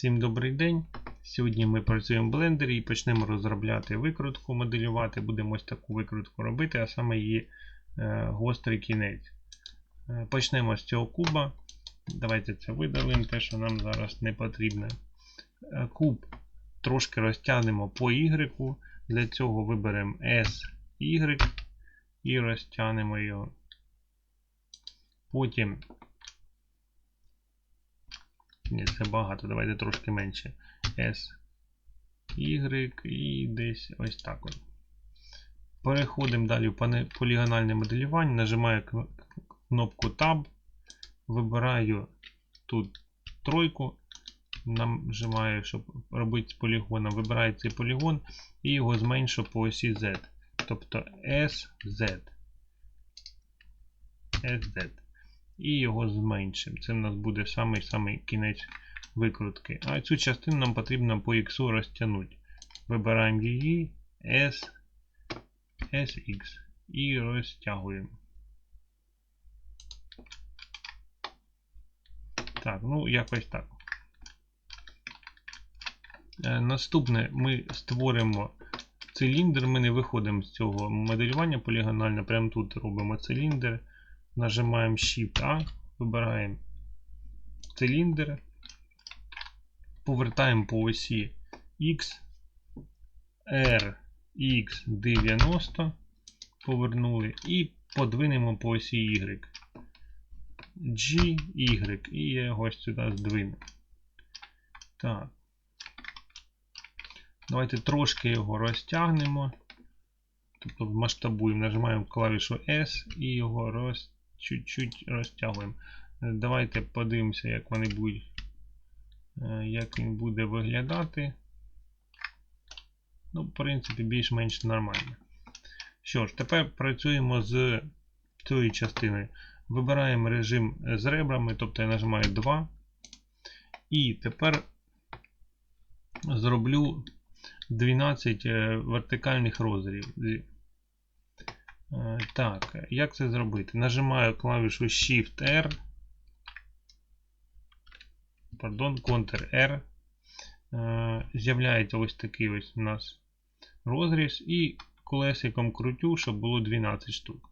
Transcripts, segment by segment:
Всім добрий день. Сьогодні ми працюємо в блендері і почнемо розробляти викрутку, моделювати. Будемо ось таку викрутку робити, а саме її е, гострий кінець. Е, почнемо з цього куба. Давайте це видалимо, те, що нам зараз не потрібно. Е, куб трошки розтягнемо по Y. Для цього виберемо SY і розтягнемо його. Потім ні, це багато, давайте трошки менше. S, Y і десь ось так. от. Переходимо далі в полігональне моделювання, нажимаю кнопку Tab, вибираю тут тройку, нажимаю, щоб робити з полігоном, вибираю цей полігон і його зменшу по осі Z. Тобто SZ. SZ і його зменшимо. Це в нас буде самий-самий кінець викрутки. А цю частину нам потрібно по X розтягнути. Вибираємо її S, SX і розтягуємо. Так, ну якось так. Е, Наступне ми створимо циліндр. Ми не виходимо з цього моделювання полігональне. Прямо тут робимо циліндр. Нажимаємо Shift-A, вибираємо циліндр, повертаємо по осі X, R, X 90, повернули і подвинемо по осі Y. G, Y, і я його сюди здвину. Так. Давайте трошки його розтягнемо. Тобто масштабуємо, нажимаємо клавішу S і його роз, чуть-чуть розтягуємо. Е, Давайте подивимося, як вони будуть, е, як він буде виглядати. Ну, в принципі, більш-менш нормально. Що ж, тепер працюємо з цією частиною. Вибираємо режим з ребрами, тобто я нажимаю 2. І тепер зроблю 12 е, вертикальних розрізів. Е, Так, як це зробити? Нажимаю клавішу Shift-R, пардон, Ctrl-R. Е, З'являється ось такий ось у нас розріз і колесиком крутю, щоб було 12 штук.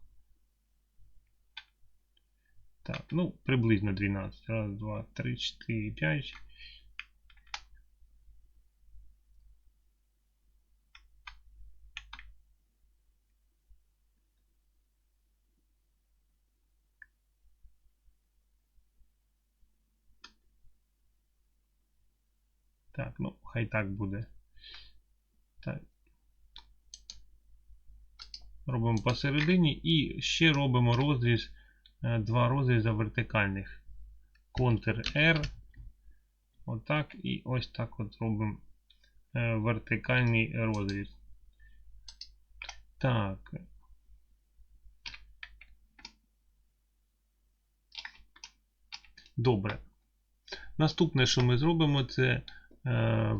Так, ну, приблизно 12. Раз, два, три, чотири, п'ять. Так, ну, хай так буде. Так. Робимо посередині і ще робимо розріз, е, два розріза вертикальних. Ctrl-R. Отак. І ось так от робимо е, вертикальний розріз. Так. Добре. Наступне, що ми зробимо, це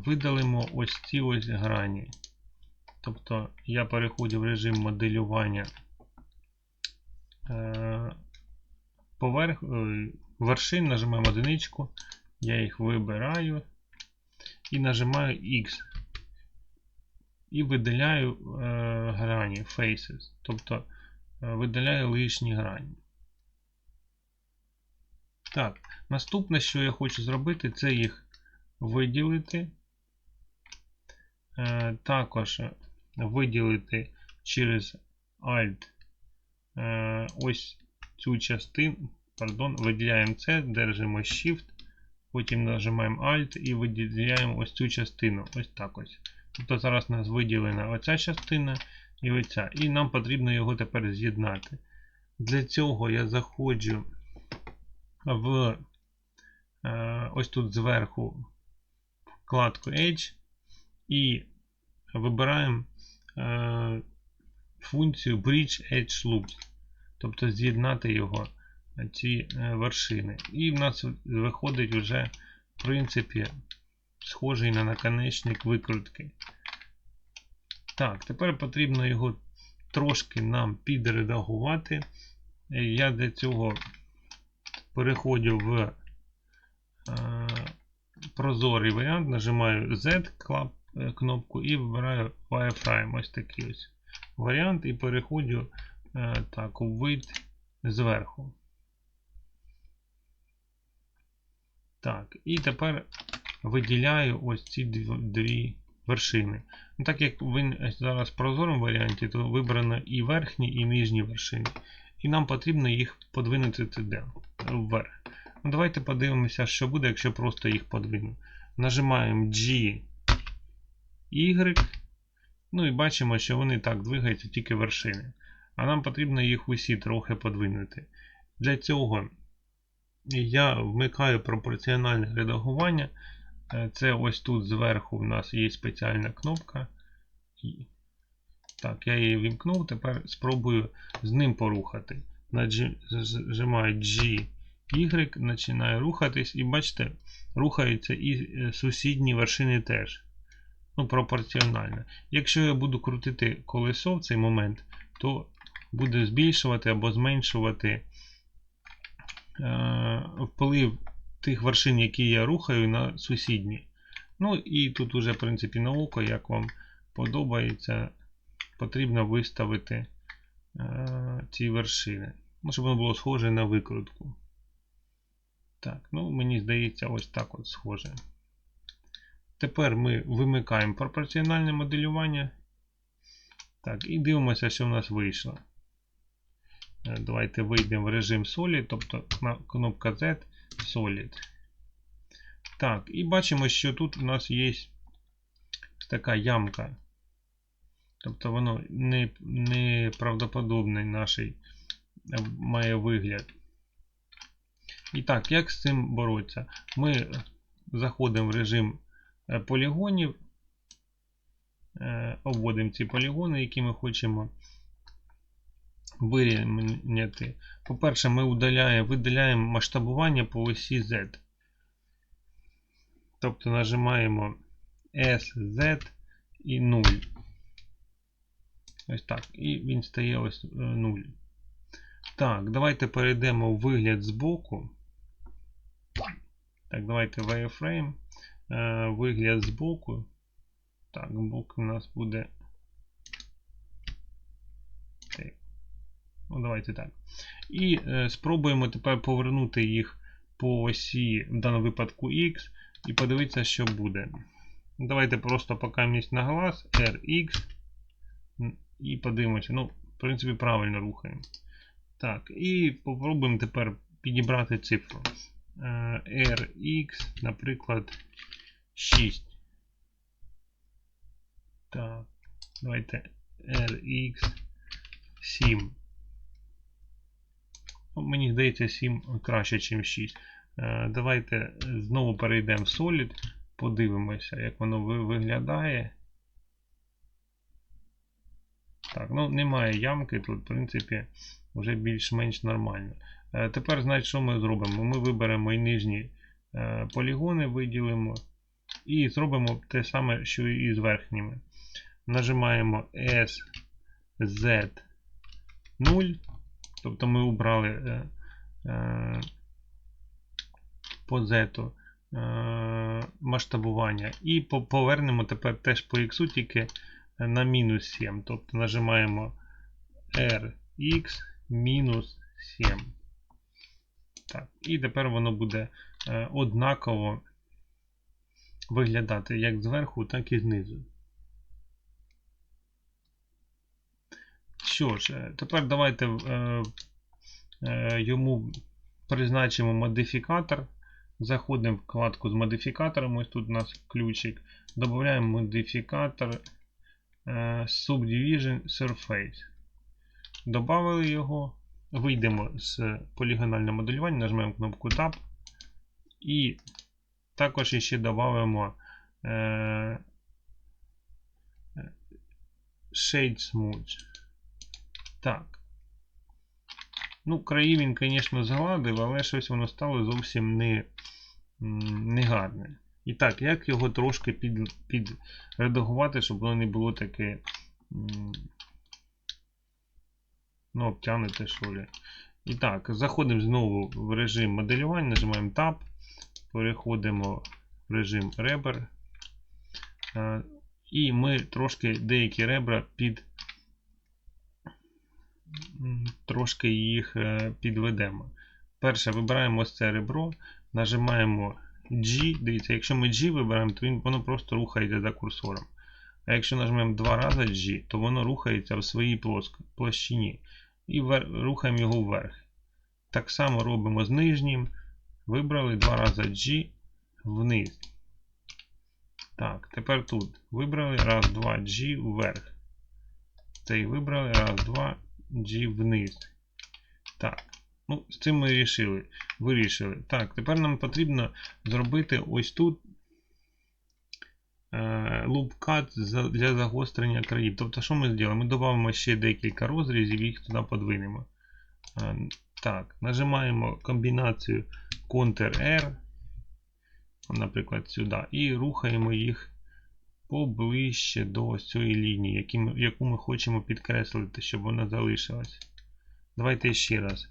видалимо ось ці ось грані. Тобто я переходжу в режим моделювання е, поверх, е, вершин, нажимаємо одиничку, я їх вибираю і нажимаю X. І видаляю е, грані faces. Тобто е, видаляю лишні грані. Так, наступне, що я хочу зробити, це їх виділити. Е, також виділити через Alt е, ось цю частину. Пардон, виділяємо це, держимо Shift, потім нажимаємо Alt і виділяємо ось цю частину. Ось так ось. Тобто зараз у нас виділена оця частина і оця. І нам потрібно його тепер з'єднати. Для цього я заходжу в е, ось тут зверху вкладку Edge і вибираємо е, функцію Bridge Edge Loops, тобто з'єднати його ці е, вершини. І в нас виходить вже, в принципі, схожий на наконечник викрутки. Так, тепер потрібно його трошки нам підредагувати. Я для цього переходжу в е, прозорий варіант, нажимаю Z е, кнопку і вибираю Wireframe. Ось такий ось варіант. І переходжу е, так, у вид зверху. Так, і тепер виділяю ось ці дв- дві вершини. Ну, Так як він зараз в прозорому варіанті, то вибрано і верхні, і нижні вершини. І нам потрібно їх подвинути туди, вверх. Ну, давайте подивимося, що буде, якщо просто їх подвину. Нажимаємо G, Y. Ну і бачимо, що вони так двигаються тільки вершини. А нам потрібно їх усі трохи подвинути. Для цього я вмикаю пропорціональне редагування. Е, Це ось тут зверху в нас є спеціальна кнопка. Так, я її вімкнув. Тепер спробую з ним порухати. Нажимаю G, Y, починаю рухатись, і бачите, рухаються і е, сусідні вершини теж. Ну, пропорціонально. Якщо я буду крутити колесо в цей момент, то буде збільшувати або зменшувати е, вплив тих вершин, які я рухаю, на сусідні. Ну і тут уже, в принципі, на око, як вам подобається, потрібно виставити е, ці вершини. Ну, щоб воно було схоже на викрутку. Так, ну мені здається, ось так от схоже. Тепер ми вимикаємо пропорціональне моделювання. Так, і дивимося, що в нас вийшло. Е, Давайте вийдемо в режим Solid, тобто кнопка Z Solid. Так, і бачимо, що тут у нас є така ямка. Тобто воно не, неправдоподобний наш має вигляд. І так, як з цим боротися? Ми заходимо в режим е, полігонів, е, обводимо ці полігони, які ми хочемо вирівняти. По-перше, ми удаляємо, видаляємо масштабування по осі Z. Тобто нажимаємо S, Z і 0. Ось так. І він стає ось 0. Так, давайте перейдемо в вигляд збоку. Так, давайте wireframe. Е, Вигляд збоку. Так, бок у нас буде. Так. Ну, давайте так. І е, спробуємо тепер повернути їх по осі, в даному випадку X, і подивитися, що буде. Давайте просто поки місць на глаз, RX. І подивимося. Ну, в принципі, правильно рухаємо. Так, і попробуємо тепер підібрати цифру. Е, RX, наприклад, 6. Так, давайте RX 7. Ну, Мені здається, 7 краще, ніж 6. Е, Давайте знову перейдемо в Solid, подивимося, як воно виглядає. Так, ну немає ямки, тут, в принципі, вже більш-менш нормально. Е, Тепер, значить, що ми зробимо? Ми виберемо і нижні е, полігони, виділимо і зробимо те саме, що і з верхніми. Нажимаємо S, Z 0. Тобто ми обрали е, по Z масштабування. І повернемо тепер теж по X, тільки на мінус 7. Тобто нажимаємо RX мінус 7. Так, і тепер воно буде е, однаково виглядати як зверху, так і знизу. Що ж, е, тепер давайте е, е, йому призначимо модифікатор. Заходимо в вкладку з модифікатором. Ось тут у нас ключик. Додаємо модифікатор е, Subdivision Surface. Добавили його. Вийдемо з полігонального моделювання, нажмемо кнопку Tab. І також ще додамо е, Shade Smooth. Так. Ну, краї він, звісно, згладив, але щось воно стало зовсім не, не гарне. І так, як його трошки під, підредагувати, щоб воно не було таке. Ну, обтягнуте, що ли. І так, заходимо знову в режим моделювання, нажимаємо Tab, переходимо в режим ребер. І ми трошки деякі ребра під трошки їх е, підведемо. Перше, вибираємо ось це ребро, нажимаємо G. Дивіться, якщо ми G вибираємо, то він, воно просто рухається за курсором. А якщо нажмемо два рази G, то воно рухається в своїй площині. І рухаємо його вверх. Так само робимо з нижнім. Вибрали два рази G вниз. Так, тепер тут вибрали раз, два, G вверх. Цей вибрали раз, два, G вниз. Так. Ну, з цим ми вирішили. вирішили. Так, тепер нам потрібно зробити ось тут лупкат для загострення країв. Тобто, що ми зробимо? Ми додамо ще декілька розрізів і їх туди подвинемо. Е, Так, нажимаємо комбінацію Ctrl-R, наприклад, сюди, і рухаємо їх поближче до цієї лінії, яку ми хочемо підкреслити, щоб вона залишилась. Давайте ще раз.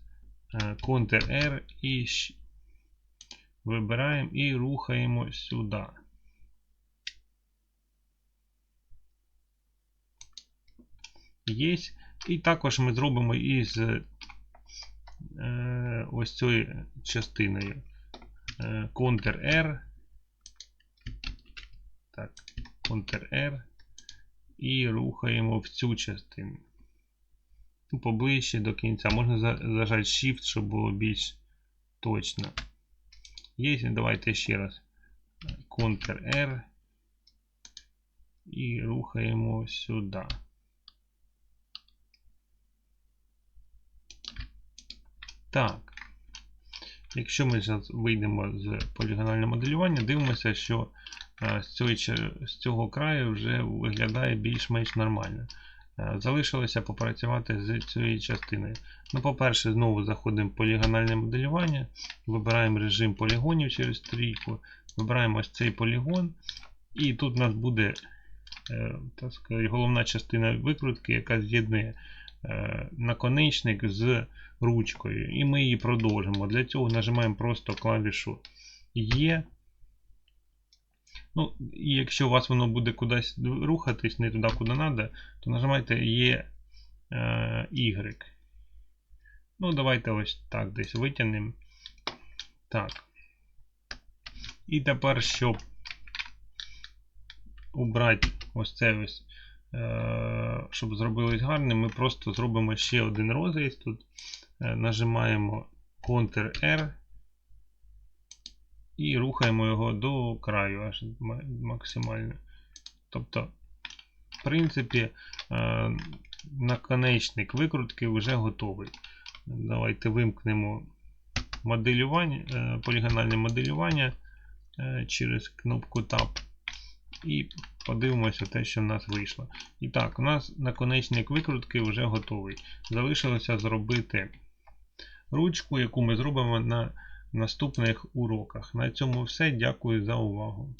Е, Ctrl-R і вибираємо і рухаємо сюди. Є. І також ми зробимо із е, ось цією частиною. Е, Ctrl-R. Так, Ctrl-R. І рухаємо в цю частину. Ну, Поближче до кінця. Можна за- зажати Shift, щоб було більш точно. Є, давайте ще раз. Ctrl-R. І рухаємо сюди. Так. Якщо ми зараз вийдемо з полігонального моделювання, дивимося, що е, з цього, краю вже виглядає більш-менш нормально. Е, Залишилося попрацювати з цією частиною. Ну, по-перше, знову заходимо в полігональне моделювання, вибираємо режим полігонів через трійку, вибираємо ось цей полігон, і тут у нас буде е, так сказати, головна частина викрутки, яка з'єднує наконечник з ручкою. І ми її продовжимо. Для цього нажимаємо просто клавішу Є. Ну, і якщо у вас воно буде кудись рухатись, не туди, куди треба, то нажимайте Є е, Y. Ну, давайте ось так десь витягнемо. Так. І тепер, щоб убрати ось це ось, е, щоб зробилось гарним, ми просто зробимо ще один розріз тут. Е, Нажимаємо Ctrl-R і рухаємо його до краю аж максимально. Тобто, в принципі, е, наконечник викрутки вже готовий. Давайте вимкнемо моделювання, е, полігональне моделювання е, через кнопку Tab. І подивимося те, що в нас вийшло. І так, у нас наконечник викрутки вже готовий. Залишилося зробити ручку, яку ми зробимо на наступних уроках. На цьому все. Дякую за увагу.